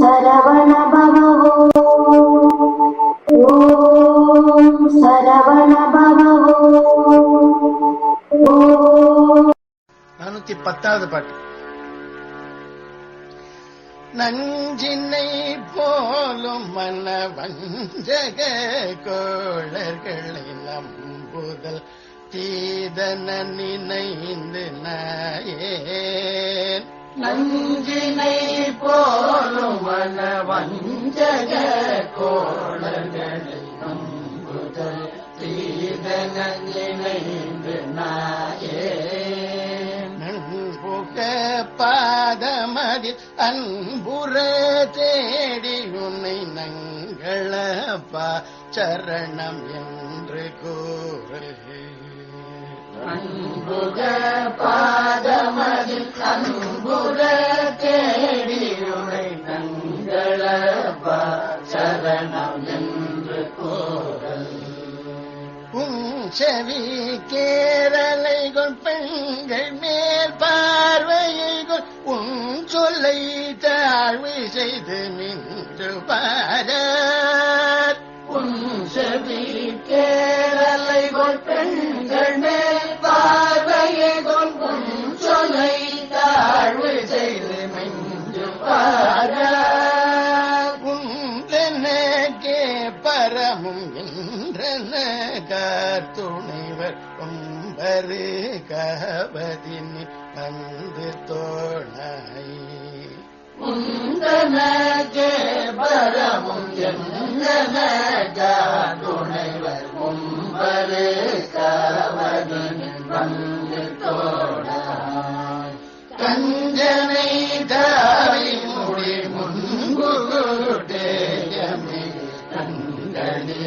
சரவண பவோ ஓம் சரவண பவோ நானூத்தி பத்தாவது பாட்டு. நஞ்சினை போலும் மனவஞ்சக கோளர்களை நம்புதல் தீதன நினைந்து நாயேன். நஞ்சினை போலும் வஞ்சக கோளர்களை நம்புதல் தீதன நினைந்து நாயேன் நண்புக பாதமதில் அன்புற தேடி உன்னை நங்களப்பா சரணம் என்று கூறு அன்புக பாதமதில் உன் செவி கேரளைகள் பெண்கள் மேல் பார்வையை கொள் உன் சொல்லை தாழ்வு செய்து நின்று பாரர் உன் செவி கேரளைகள் பெண்கள் மேல் பார்வையை கொள் உன் சொல்லை தாழ்வு செய்து நின்று பாரர் துணிவர் உம்பரு கவதினி வந்து தோணை உந்தனக்கே பரமும் துணைவர் உம்பரு கவதினி வந்து தோணாய் கஞ்சனை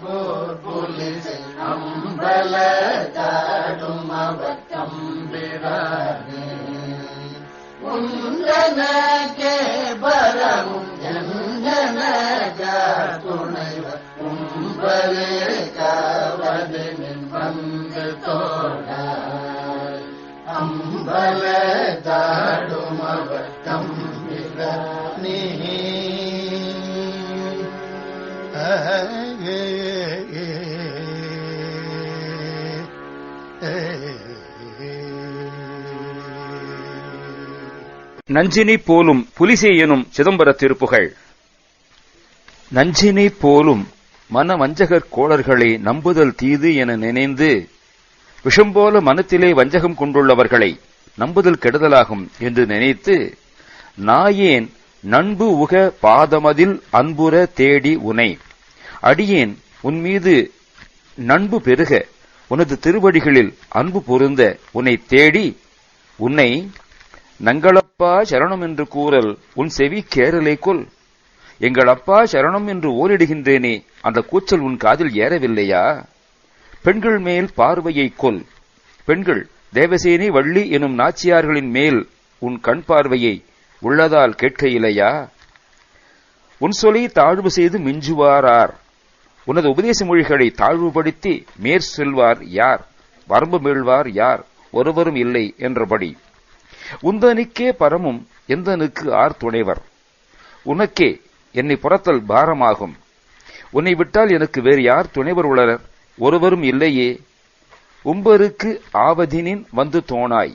போர் போர் அம்பல தாடும் அவர் தம்பிரானே உந்தனக்கே பரமும் நஞ்சினை போலும் புலிசே எனும் சிதம்பர திருப்புகள். நஞ்சினை போலும் மன வஞ்சகர் கோளர்களை நம்புதல் தீது என நினைந்து விஷம் போல மனத்திலே வஞ்சகம் கொண்டுள்ளவர்களை நம்புதல் கெடுதலாகும் என்று நினைத்து நாயேன் நண்பு உக பாதமதில் அன்புற தேடி உனை. அடியேன் உன் மீது நண்பு பெருக உனது திருவடிகளில் அன்பு பொருந்த உன்னை தேடி உன்னை நங்களப்பா சரணம் என்று கூறல் உன் செவி கேரலை கொல். எங்கள் அப்பா சரணம் என்று ஓரிடுகின்றேனே அந்த கூச்சல் உன் காதில் ஏறவில்லையா? பெண்கள் மேல் பார்வையை கொல். பெண்கள் தேவசேனி வள்ளி எனும் நாச்சியார்களின் மேல் உன் கண் பார்வையை உள்ளதால் கேட்க இல்லையா உன் சொல்லி தாழ்வு செய்து மிஞ்சுவாரார். உனது உபதேச மொழிகளை தாழ்வுபடுத்தி மேற் செல்வார் யார்? வரம்பு மீழ்வார் யார்? ஒருவரும் இல்லை என்றபடி உந்தனுக்கே பரமும் எந்தனுக்கு ஆர் துணைவர்? உனக்கே என்னை புறத்தல் பாரமாகும். உன்னை விட்டால் எனக்கு வேறு யார் துணைவர் உளர் ஒருவரும் இல்லையே. உம்பருக்கு ஆவதினின் வந்து தோணாய்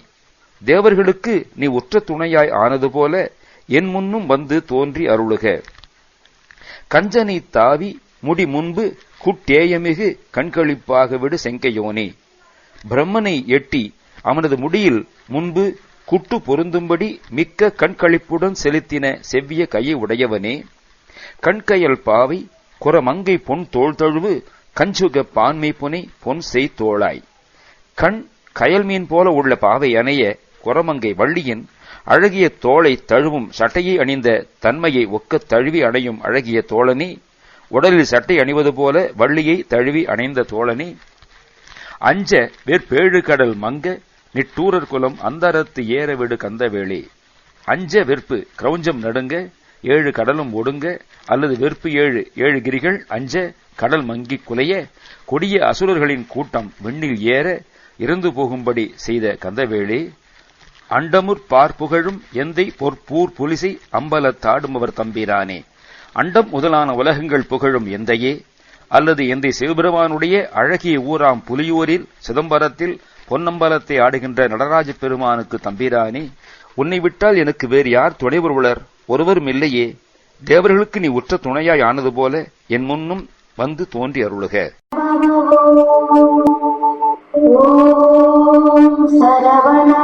தேவர்களுக்கு நீ உற்ற துணையாய் ஆனது போல என் முன்னும் வந்து தோன்றி அருளுக. கஞ்சனை தாவி முடி முன்பு குட்டேயமிகு கண்களிப்பாக விடு செங்கையோனே. பிரம்மனை எட்டி அவனது முடியில் முன்பு குட்டு பொருந்தும்படி மிக்க கண்களிப்புடன் செலுத்தின செவ்விய கையை உடையவனே. கண்கையல் பாவை குரமங்கை பொன் தோல் தழுவு கஞ்சுக பான்மை புனை பொன் செய்தோளாய் கண் கயல் மீன் போல உள்ள பாவை அணைய குரமங்கை வள்ளியின் அழகிய தோளை தழுவும் சட்டையை அணிந்த தன்மையை ஒக்க தழுவி அணையும் அழகிய தோழனே. உடலில் சட்டை அணிவது போல வள்ளியை தழுவி அணைந்த தோழனே. அஞ்ச வேற்பேழு கடல் மங்க நிட்டூரர் குலம் அந்தரத்து ஏற விடு கந்தவேளி. அஞ்ச வெற்பு கிரௌஞ்சம் நடுங்க ஏழு கடலும் ஒடுங்க அல்லது வெற்பு ஏழு ஏழு கிரிகள் அஞ்ச கடல் மங்கி குலைய கொடிய அசுரர்களின் கூட்டம் விண்ணில் ஏற இறந்து போகும்படி செய்த கந்தவேளி அண்டமுற் பார்ப்புகழும் எந்தை பொற்பூர் புலிசை அம்பலத்தாடுமவர் தம்பிரானே. அண்டம் முதலான உலகங்கள் புகழும் எந்தையே அல்லது எந்தை சிவபெருமானுடைய அழகிய ஊராம் புலியூரில் சிதம்பரத்தில் பொன்னம்பலத்தை ஆடுகின்ற நடராஜ பெருமானுக்கு தம்பிரானே உன்னை விட்டால் எனக்கு வேறு யார் துணை ஒருவர் ஒருவரும் இல்லையே. தேவர்களுக்கு நீ உற்ற துணையாய் ஆனது போல என் முன்னும் வந்து தோன்றி அருளுக. சரவண